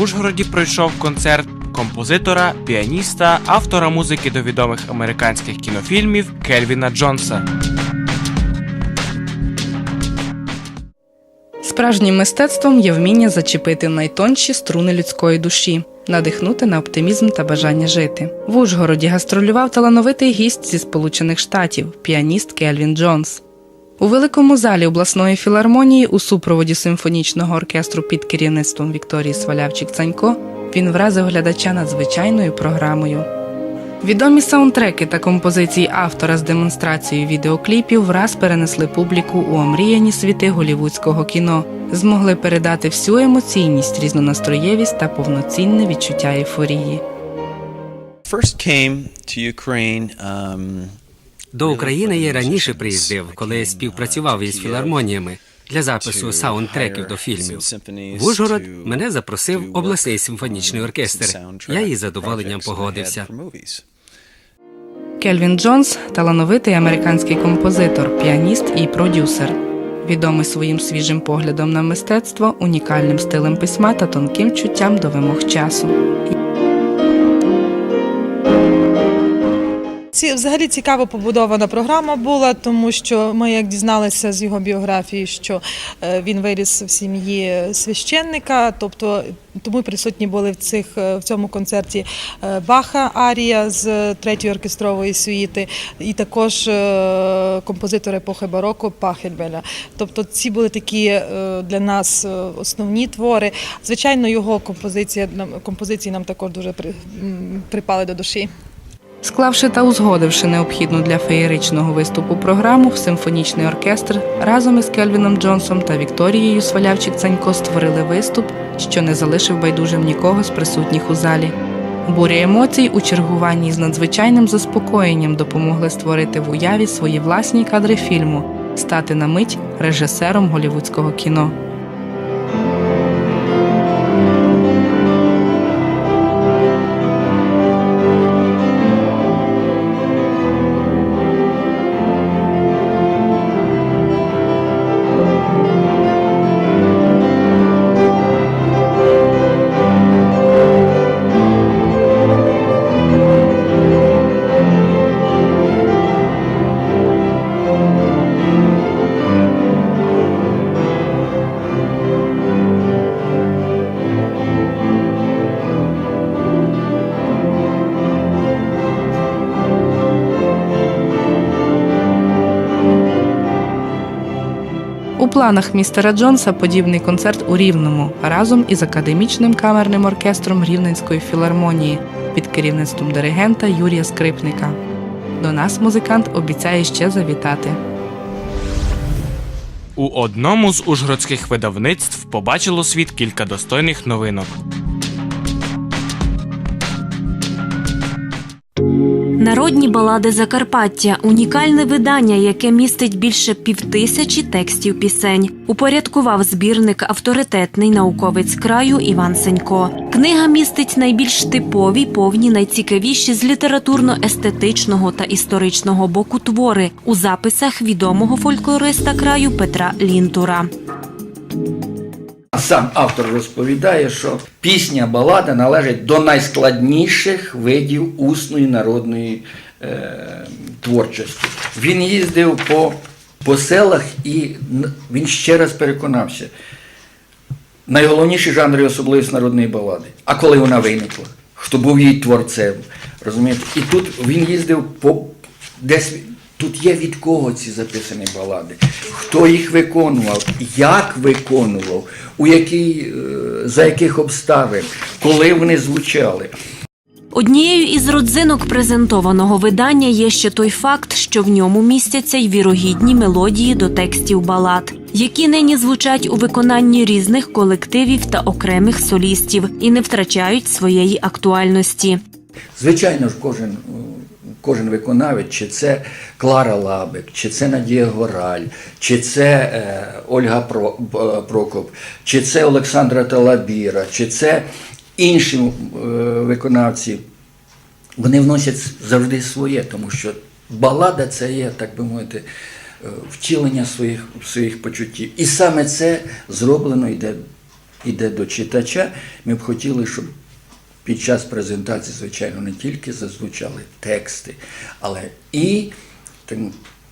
Ужгороді пройшов концерт композитора, піаніста, автора музики до відомих американських кінофільмів Кельвіна Джонса. Справжнім мистецтвом є вміння зачепити найтонші струни людської душі, надихнути на оптимізм та бажання жити. В Ужгороді гастролював талановитий гість зі Сполучених Штатів, піаніст Кельвін Джонс. У великому залі обласної філармонії у супроводі симфонічного оркестру під керівництвом Вікторії Свалявчик Цанько він вразив глядача надзвичайною програмою. Відомі саундтреки та композиції автора з демонстрацією відеокліпів враз перенесли публіку у омріяні світи голівудського кіно, змогли передати всю емоційність, різнонастроєвість та повноцінне відчуття ейфорії. First came to Ukraine um, До України я раніше приїздив, коли співпрацював із філармоніями для запису саундтреків до фільмів. В Ужгород мене запросив обласний симфонічний оркестр. Я із задоволенням погодився. Кельвін Джонс талановитий американський композитор, піаніст і продюсер. Відомий своїм свіжим поглядом на мистецтво, унікальним стилем письма та тонким чуттям до вимог часу. Ці взагалі цікаво побудована програма була, тому що ми як дізналися з його біографії, що е, він виріс в сім'ї священника, тобто тому присутні були в цих е, в цьому концерті е, Баха Арія з третьої оркестрової сюїти, і також композитор епохи бароко Пахельбеля. Тобто ці були такі для нас основні твори. Звичайно, його композиція композиції нам також дуже при- припали до душі. Склавши та узгодивши необхідну для феєричного виступу програму, симфонічний оркестр разом із Кельвіном Джонсом та Вікторією Свалявчик Цанько створили виступ, що не залишив байдужим нікого з присутніх у залі. Буря емоцій у чергуванні з надзвичайним заспокоєнням допомогли створити в уяві свої власні кадри фільму, стати на мить режисером голівудського кіно. Планах містера Джонса подібний концерт у Рівному разом із академічним камерним оркестром Рівненської філармонії під керівництвом диригента Юрія Скрипника. До нас музикант обіцяє ще завітати. У одному з ужгородських видавництв побачило світ кілька достойних новинок. Народні балади Закарпаття унікальне видання, яке містить більше півтисячі текстів пісень. Упорядкував збірник авторитетний науковець краю Іван Сенько. Книга містить найбільш типові, повні, найцікавіші з літературно-естетичного та історичного боку твори у записах відомого фольклориста краю Петра Лінтура. Сам автор розповідає, що пісня балада належить до найскладніших видів усної народної е, творчості. Він їздив по, по селах і він ще раз переконався. Найголовніші жанри особливість народної балади. А коли вона виникла? Хто був її творцем? Розумієте? І тут він їздив по десь. Тут є від кого ці записані балади, хто їх виконував, як виконував, у який, е, за яких обставин, коли вони звучали. Однією із родзинок презентованого видання є ще той факт, що в ньому містяться й вірогідні мелодії до текстів балад, які нині звучать у виконанні різних колективів та окремих солістів і не втрачають своєї актуальності. Звичайно ж, кожен, кожен виконавець, чи це Клара Лабик, чи це Надія Гораль, чи це е, Ольга Б- Прокоп, чи це Олександра Талабіра, чи це інші е, виконавці, вони вносять завжди своє, тому що балада це є, так би мовити, е, втілення своїх, своїх почуттів. І саме це зроблено йде іде до читача, ми б хотіли, щоб під час презентації, звичайно, не тільки зазвучали тексти, але і так,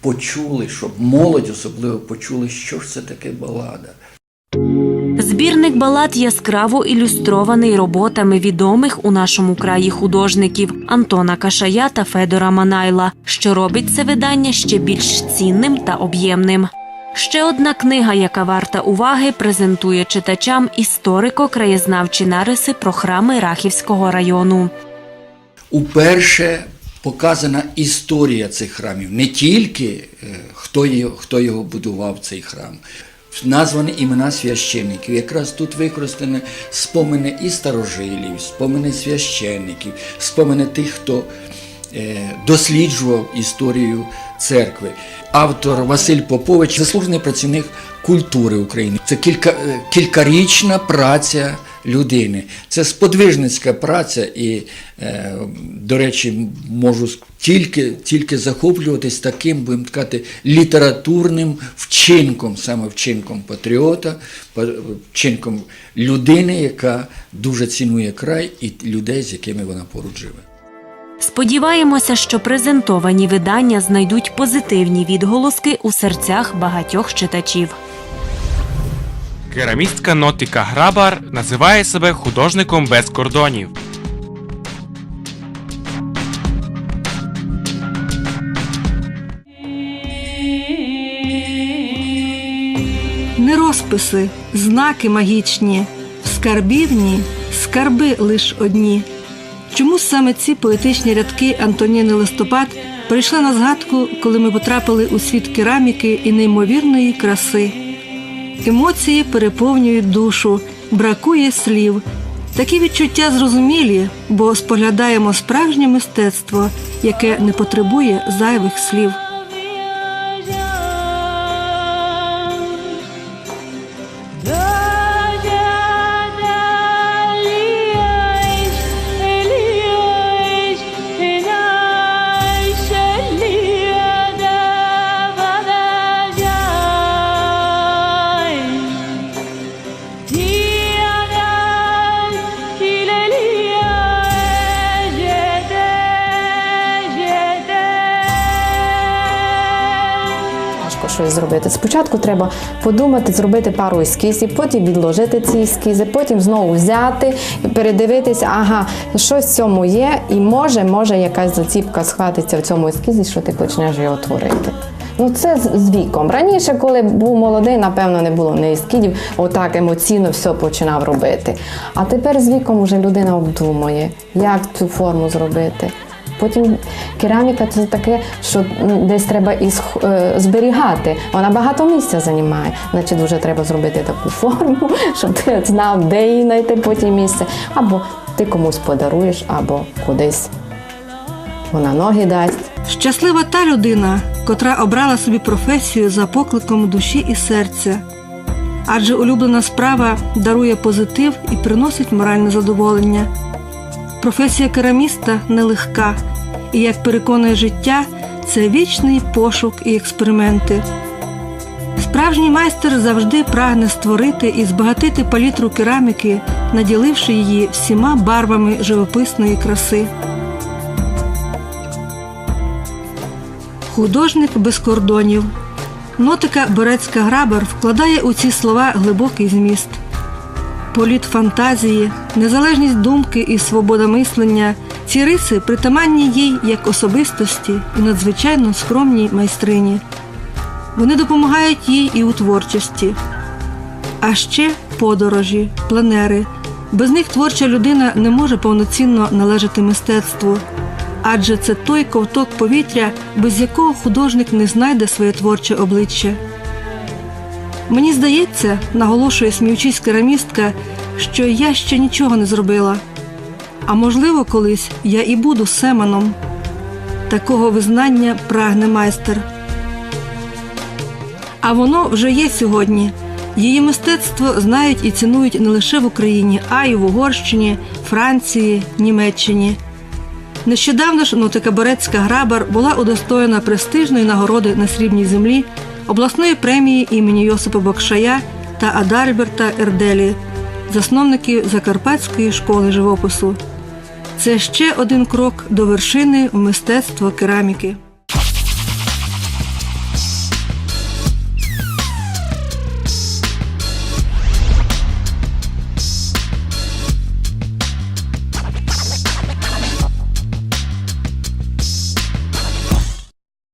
почули, щоб молодь особливо почули, що ж це таке балада. Збірник балад яскраво ілюстрований роботами відомих у нашому краї художників Антона Кашая та Федора Манайла, що робить це видання ще більш цінним та об'ємним. Ще одна книга, яка варта уваги, презентує читачам історико-краєзнавчі нариси про храми Рахівського району. Уперше показана історія цих храмів, не тільки е, хто його, хто його будував цей храм. Названі імена священників. Якраз тут використані спомини і старожилів, спомини священників, спомини тих, хто досліджував історію церкви. Автор Василь Попович заслужений працівник культури України. Це кілька, е, кількарічна праця людини. Це сподвижницька праця, і, е, до речі, можу тільки, тільки захоплюватись таким, будемо сказати, літературним вчинком, саме вчинком патріота, па- вчинком людини, яка дуже цінує край і людей, з якими вона поруч живе. Сподіваємося, що презентовані видання знайдуть позитивні відголоски у серцях багатьох читачів. Керамістка Нотіка Грабар називає себе художником без кордонів. Не розписи, знаки магічні, в скарбівні скарби лиш одні. Чому саме ці поетичні рядки Антоніни Листопад прийшли на згадку, коли ми потрапили у світ кераміки і неймовірної краси? Емоції переповнюють душу, бракує слів. Такі відчуття зрозумілі, бо споглядаємо справжнє мистецтво, яке не потребує зайвих слів. Зробити. Спочатку треба подумати, зробити пару ескізів, потім відложити ці ескізи, потім знову взяти передивитися, ага, щось в цьому є, і може, може якась заціпка схватиться в цьому ескізі, що ти почнеш його творити. Ну, це з- віком. Раніше, коли був молодий, напевно, не було не ескідів, отак емоційно все починав робити. А тепер з віком вже людина обдумує, як цю форму зробити. Потім кераміка це таке, що десь треба і е, зберігати. Вона багато місця займає. Значить, вже треба зробити таку форму, щоб ти знав, де її знайти потім місце. Або ти комусь подаруєш, або кудись вона ноги дасть. Щаслива та людина, котра обрала собі професію за покликом душі і серця. Адже улюблена справа дарує позитив і приносить моральне задоволення. Професія кераміста нелегка, і як переконує життя, це вічний пошук і експерименти. Справжній майстер завжди прагне створити і збагатити палітру кераміки, наділивши її всіма барвами живописної краси. Художник без кордонів. Нотика Борецька Грабар вкладає у ці слова глибокий зміст. Політ фантазії, незалежність думки і свобода мислення ці риси притаманні їй як особистості і надзвичайно скромній майстрині. Вони допомагають їй і у творчості. А ще подорожі, пленери. Без них творча людина не може повноцінно належати мистецтву. Адже це той ковток повітря, без якого художник не знайде своє творче обличчя. Мені здається, наголошує сміючись керамістка, що я ще нічого не зробила. А можливо, колись я і буду Семеном. Такого визнання прагне майстер. А воно вже є сьогодні. Її мистецтво знають і цінують не лише в Україні, а й в Угорщині, Франції, Німеччині. Нещодавно ж Нотика Борецька Грабар була удостоєна престижної нагороди на срібній землі обласної премії імені Йосипа Бакшая та Адальберта Ерделі. засновників Закарпатської школи живопису. Це ще один крок до вершини в мистецтво кераміки.